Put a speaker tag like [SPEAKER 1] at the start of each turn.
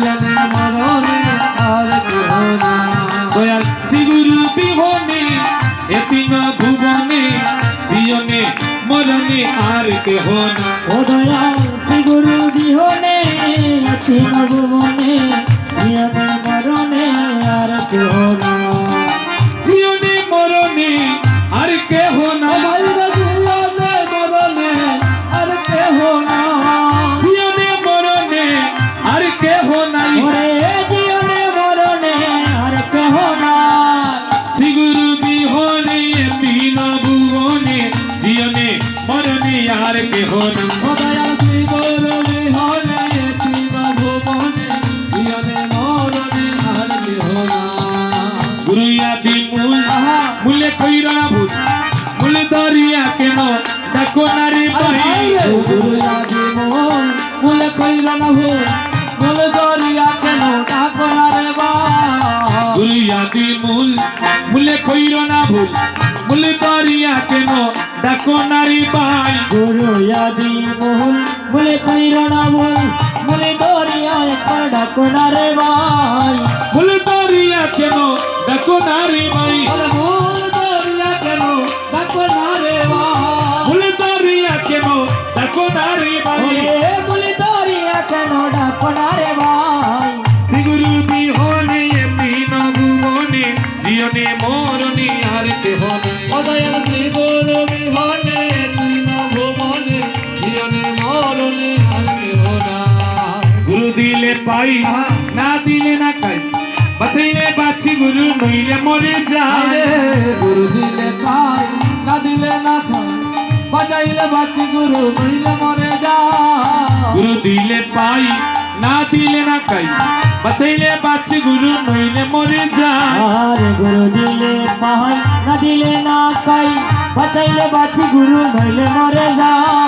[SPEAKER 1] জীবনে মরণে আর
[SPEAKER 2] দয়াল শ্রীগুরু বিহনে আর কেহ না
[SPEAKER 3] ও দয়াল শ্রী গুরু বিহনে তিন ভুবনে নিয়মে না
[SPEAKER 1] দয়াল শ্রী গুরু বিহনে তিন ভুবনে জীবনে মরণে আর কেহ না
[SPEAKER 2] গুরু আদি মূল মূলে কইর না ভূত মূলে দরিয়া কেন
[SPEAKER 1] কইল না ভুল মুলে দরিয়া কেন ডাকো
[SPEAKER 2] নারী
[SPEAKER 3] মোহন বলে কইর না বল বলে দরিয়া একবার ডাকো না রে ভাই।
[SPEAKER 2] মূলে দরিয়া কেন? ডাকো নারী পাই
[SPEAKER 1] বলে ভুল দরিয়া কেন? ডাকো না রে বা
[SPEAKER 2] মূলে দরিয়া কেন? ডাকো নারী পাই
[SPEAKER 3] ওরে বলে দরিয়া কেন? ডাকো না রে ভাই।
[SPEAKER 2] শ্রীগুরু বিহনে এমনি নভুবনে জীবনে মরণে কেহ নাই।
[SPEAKER 1] অদয়াল গুরু বিহনে
[SPEAKER 2] দিলে পাই না দিলে না খাই বাঁচাইলে বাঁচি গুরু নইলে মরে যায়
[SPEAKER 1] গুরু দিলে খাই না দিলে না খাই বাজাইলে বাচ্চি গুরু নইলে মরে যা
[SPEAKER 2] গুরু দিলে পাই না দিলে না খাই বাঁচাইলে বাঁচি গুরু নইলে মরে যায়
[SPEAKER 3] গুরু দিলে পাহাই না দিলে না কাই বাঁচাইলে বাঁচি গুরু নইলে মরে যাই